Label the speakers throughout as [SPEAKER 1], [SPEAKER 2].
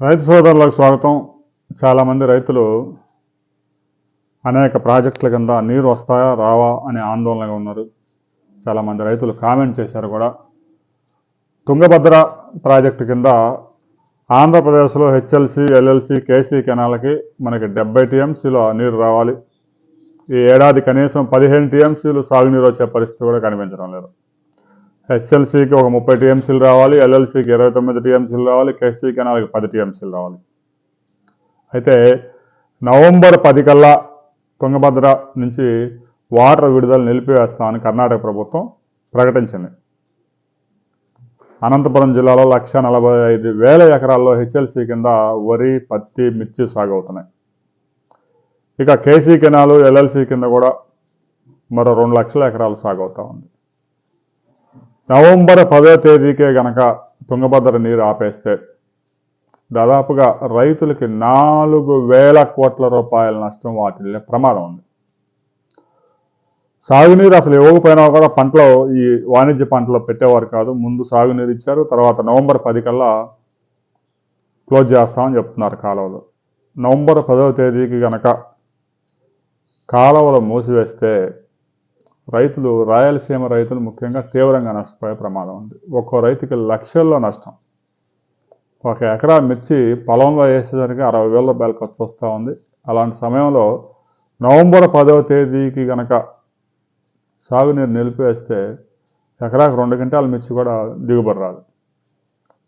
[SPEAKER 1] రైతు సోదరులకు స్వాగతం. చాలామంది రైతులు అనేక ప్రాజెక్టుల కింద నీరు వస్తాయా రావా అనే ఆందోళనగా ఉన్నారు. చాలామంది రైతులు కామెంట్ చేశారు కూడా. తుంగభద్ర ప్రాజెక్టు కింద ఆంధ్రప్రదేశ్లో హెచ్ఎల్సి ఎల్ఎల్సి కేసీ కెనాలకి మనకి డెబ్బై టీఎంసీలో నీరు రావాలి. ఈ ఏడాది కనీసం పదిహేను టీఎంసీలు సాగునీరు వచ్చే పరిస్థితి కూడా కనిపించడం లేదు. హెచ్ఎల్సీకి ఒక ముప్పై టీఎంసీలు రావాలి ఎల్ఎల్సీకి ఇరవై తొమ్మిది టీఎంసీలు రావాలి కేసీ కెనాల్కి పది టీఎంసీలు రావాలి. అయితే నవంబర్ పది కల్లా తుంగభద్ర నుంచి వాటర్ విడుదల నిలిపివేస్తామని కర్ణాటక ప్రభుత్వం ప్రకటించింది. అనంతపురం జిల్లాలో లక్ష నలభై ఐదు వేల ఎకరాల్లో హెచ్ఎల్సీ కింద వరి పత్తి మిర్చి సాగు అవుతున్నాయి ఇక కేసీ కెనాలు ఎల్ఎల్సీ కింద కూడా మరో రెండు లక్షల ఎకరాలు సాగు అవుతా ఉంది. నవంబర్ పదో తేదీకే గనక తుంగభద్ర నీరు ఆపేస్తే దాదాపుగా రైతులకి నాలుగు వేల కోట్ల రూపాయల నష్టం వాటిల్లే ప్రమాదం ఉంది. సాగునీరు అసలు ఇవ్వకపోయినా కూడా పంటలో ఈ వాణిజ్య పంటలో పెట్టేవారు కాదు. ముందు సాగునీరు ఇచ్చారు తర్వాత నవంబర్ పది కల్లా క్లోజ్ చేస్తామని చెప్తున్నారు కాలువలు. నవంబర్ పదవ తేదీకి గనక కాలువలు మూసివేస్తే రైతులు రాయలసీమ రైతులు ముఖ్యంగా తీవ్రంగా నష్టపోయే ప్రమాదం ఉంది. ఒక్కో రైతుకి లక్షల్లో నష్టం. ఒక ఎకరా మిర్చి పొలంలో వేసేసరికి అరవై వేల రూపాయలు ఖర్చు వస్తూ ఉంది. అలాంటి సమయంలో నవంబర్ పదవ తేదీకి గనక సాగునీరు నిలిపివేస్తే ఎకరాకు రెండు గంటల మిర్చి కూడా దిగుబడి రాదు.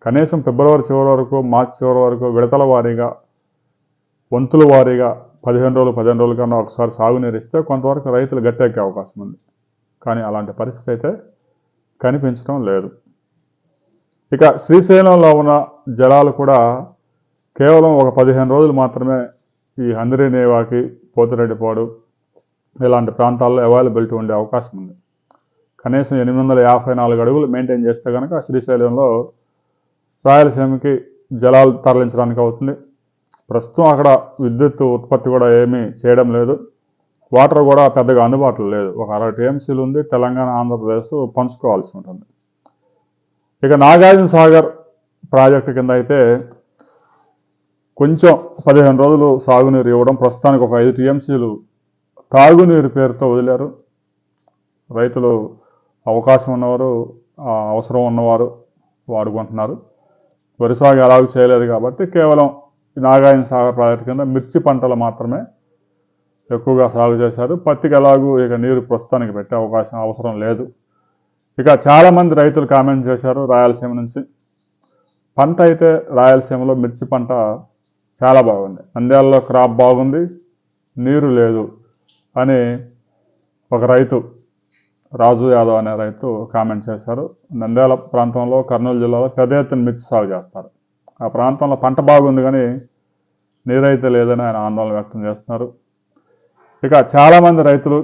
[SPEAKER 1] కనీసం ఫిబ్రవరి చివరి వరకు మార్చి చివరి వరకు విడతల వారీగా వంతుల వారీగా పదిహేను రోజులు పదిహేను రోజుల కన్నా ఒకసారి సాగునీరు ఇస్తే కొంతవరకు రైతులు గట్టెక్కే అవకాశం ఉంది. కానీ అలాంటి పరిస్థితి అయితే కనిపించడం లేదు. ఇక శ్రీశైలంలో ఉన్న జలాలు కూడా కేవలం ఒక పదిహేను రోజులు మాత్రమే ఈ హందిరేనేవాకి పోతిరెడ్డిపాడు ఇలాంటి ప్రాంతాల్లో అవైలబిలిటీ ఉండే అవకాశం ఉంది. కనీసం ఎనిమిది వందల యాభై నాలుగు అడుగులు మెయింటైన్ చేస్తే కనుక శ్రీశైలంలో రాయలసీమకి జలాలు తరలించడానికి అవుతుంది. ప్రస్తుతం అక్కడ విద్యుత్ ఉత్పత్తి కూడా ఏమీ చేయడం లేదు. వాటర్ కూడా పెద్దగా అందుబాటులో లేదు. ఒక అరవై టీఎంసీలు ఉంది తెలంగాణ ఆంధ్రప్రదేశ్ పంచుకోవాల్సి ఉంటుంది. ఇక నాగార్జున సాగర్ ప్రాజెక్టు కింద అయితే కొంచెం పదిహేను రోజులు సాగునీరు ఇవ్వడం ప్రస్తుతానికి ఒక ఐదు టీఎంసీలు తాగునీరు పేరుతో వదిలారు. రైతులు అవకాశం ఉన్నవారు అవసరం ఉన్నవారు వాడుకుంటున్నారు. వరి సాగు ఎలాగూ చేయలేదు కాబట్టి కేవలం ఈ నాగార్జున సాగర్ ప్రాజెక్టు కింద మిర్చి పంటలు మాత్రమే ఎక్కువగా సాగు చేశారు. పత్తికి ఎలాగూ ఇక నీరు ప్రస్తుతానికి పెట్టే అవకాశం అవసరం లేదు. ఇక చాలామంది రైతులు కామెంట్ చేశారు రాయలసీమ నుంచి. పంట అయితే రాయలసీమలో మిర్చి పంట చాలా బాగుంది. నంద్యాలలో క్రాప్ బాగుంది నీరు లేదు అని ఒక రైతు రాజు యాదవ్ అనే రైతు కామెంట్ చేశారు. నంద్యాల ప్రాంతంలో కర్నూలు జిల్లాలో పెద్ద ఎత్తున మిర్చి సాగు చేస్తారు. ఆ ప్రాంతంలో పంట బాగుంది కానీ నీరైతే లేదని ఆయన ఆందోళన వ్యక్తం చేస్తున్నారు. ఇక చాలామంది రైతులు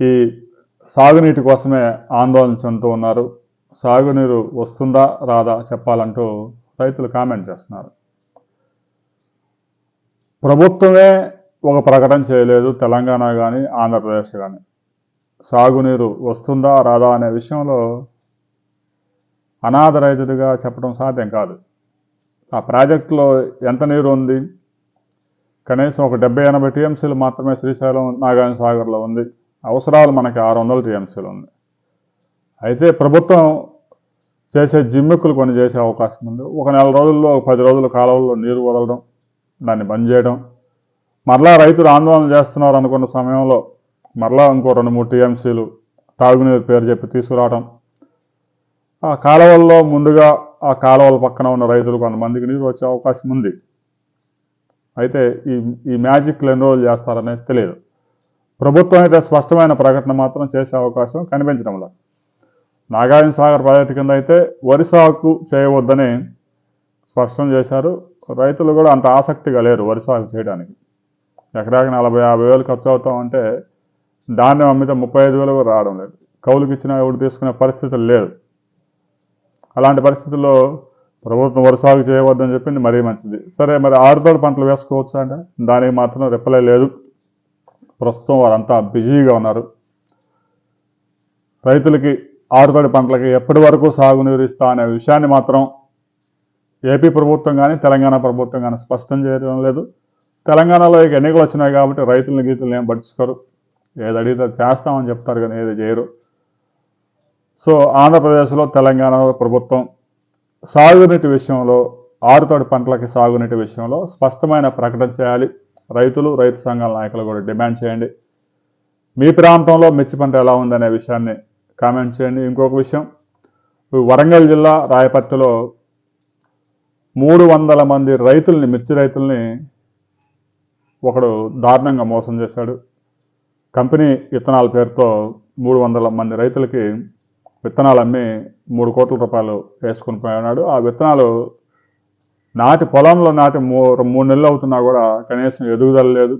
[SPEAKER 1] ఈ సాగునీటి కోసమే ఆందోళన చెందుతూ ఉన్నారు. సాగునీరు వస్తుందా రాదా చెప్పాలంటూ రైతులు కామెంట్ చేస్తున్నారు. ప్రభుత్వమే ఒక ప్రకటన చేయలేదు తెలంగాణ కానీ ఆంధ్రప్రదేశ్ కానీ సాగునీరు వస్తుందా రాదా అనే విషయంలో అనాథ రైతుడిగా చెప్పడం సాధ్యం కాదు. ఆ ప్రాజెక్టులో ఎంత నీరు ఉంది? కనీసం ఒక డెబ్బై ఎనభై టీఎంసీలు మాత్రమే శ్రీశైలం నాగార్జున సాగర్లో ఉంది. అవసరాలు మనకి ఆరు వందల టీఎంసీలు ఉంది. అయితే ప్రభుత్వం చేసే జిమ్మిక్కులు కొన్ని చేసే అవకాశం ఉంది. ఒక నెల రోజుల్లో ఒక పది రోజుల కాలంలో నీరు వదలడం దాన్ని బంద్ చేయడం. మరలా రైతులు ఆందోళన చేస్తున్నారు అనుకున్న సమయంలో మరలా ఇంకో రెండు మూడు టీఎంసీలు తాగునీరు పేరు చెప్పి తీసుకురావడం ఆ కాలువల్లో ముందుగా ఆ కాలువల పక్కన ఉన్న రైతులు కొంతమందికి నీరు వచ్చే అవకాశం ఉంది. అయితే ఈ ఈ మ్యాజిక్లు ఎన్ని రోజులు చేస్తారనేది తెలియదు. ప్రభుత్వం అయితే స్పష్టమైన ప్రకటన మాత్రం చేసే అవకాశం కనిపించడం నాగార్జున సాగర్ ప్రాజెక్టు కింద అయితే వరి సాగు చేయవద్దని స్పష్టం చేశారు. రైతులు కూడా అంత ఆసక్తిగా లేరు వరి సాగు చేయడానికి. ఎకరాకి నలభై యాభై వేలు ఖర్చు అవుతామంటే ధాన్యం అమ్మితే ముప్పై ఐదు వేలు కూడా రావడం లేదు. కౌలుకి ఇచ్చిన ఎవడు తీసుకునే పరిస్థితులు లేదు అలాంటి పరిస్థితుల్లో ప్రభుత్వం వరి సాగు చేయవద్దని చెప్పింది మరీ మంచిది. సరే మరి ఆరుతోడు పంటలు వేసుకోవచ్చు అంటే దానికి మాత్రం రిప్లై లేదు. ప్రస్తుతం వారంతా బిజీగా ఉన్నారు. రైతులకి ఆరుతడి పంటలకి ఎప్పటి వరకు సాగునీరు ఇస్తా అనే విషయాన్ని మాత్రం ఏపీ ప్రభుత్వం కానీ తెలంగాణ ప్రభుత్వం కానీ స్పష్టం చేయడం లేదు. తెలంగాణలో ఇక ఎన్నికలు వచ్చినాయి కాబట్టి రైతులను గీతులను ఏం పట్టించుకోరు. ఏది అడిగితే చేస్తామని చెప్తారు కానీ ఏది చేయరు. సో ఆంధ్రప్రదేశ్లో తెలంగాణ ప్రభుత్వం సాగునీటి విషయంలో ఆరుతడి పంటలకి సాగునీటి విషయంలో స్పష్టమైన ప్రకటన చేయాలి. రైతులు రైతు సంఘాల నాయకులు కూడా డిమాండ్ చేయండి. మీ ప్రాంతంలో మిర్చి పంట ఎలా ఉందనే విషయాన్ని కామెంట్ చేయండి. ఇంకొక విషయం వరంగల్ జిల్లా రాయపర్తిలో మూడు వందల మంది రైతుల్ని మిర్చి రైతుల్ని ఒకడు దారుణంగా మోసం చేశాడు. కంపెనీ విత్తనాల పేరుతో మూడు వందల మంది రైతులకి విత్తనాలు అమ్మి మూడు కోట్ల రూపాయలు వేసుకుని పోయినాడు. ఆ విత్తనాలు నాటి పొలంలో నాటి మూ మూడు నెలలు అవుతున్నా కూడా కనీసం ఎదుగుదల లేదు.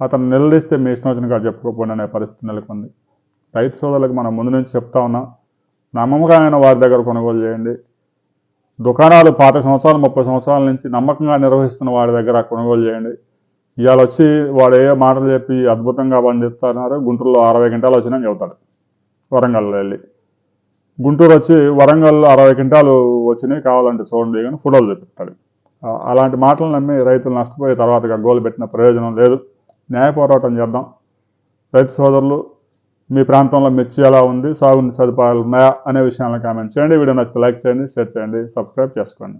[SPEAKER 1] అతను నిలదీస్తే మీ ఇష్టం వచ్చినగా చెప్పుకోకపోయినా పరిస్థితి నెలకొంది. రైతు సోదరులకు మనం ముందు నుంచి చెప్తా ఉన్నాం నమ్మకమైన వారి దగ్గర కొనుగోలు చేయండి. దుకాణాలు పాత సంవత్సరాలు ముప్పై సంవత్సరాల నుంచి నమ్మకంగా నిర్వహిస్తున్న వాడి దగ్గర కొనుగోలు చేయండి. ఇవాళ వచ్చి వాడు ఏ మాటలు చెప్పి అద్భుతంగా పండిస్తున్నారు గుంటూరులో అరవై గంటలు వచ్చినా చెబుతాడు. వరంగల్లో వెళ్ళి. గుంటూరు వచ్చి వరంగల్లో అరవై క్వింటాలు వచ్చినాయి కావాలంటే చూడండి కానీ ఫోటోలు చూపిస్తాడు అలాంటి మాటలు నమ్మి రైతులు నష్టపోయి తర్వాత గోలు పెట్టిన ప్రయోజనం లేదు. న్యాయ పోరాటం చేద్దాం. రైతు సోదరులు మీ ప్రాంతంలో మిర్చి ఎలా ఉంది? సాగుని సదుపాయాలు ఉన్నాయా? అనే విషయాలను కామెంట్ చేయండి. వీడియో నచ్చితే లైక్ చేయండి షేర్ చేయండి సబ్స్క్రైబ్ చేసుకోండి.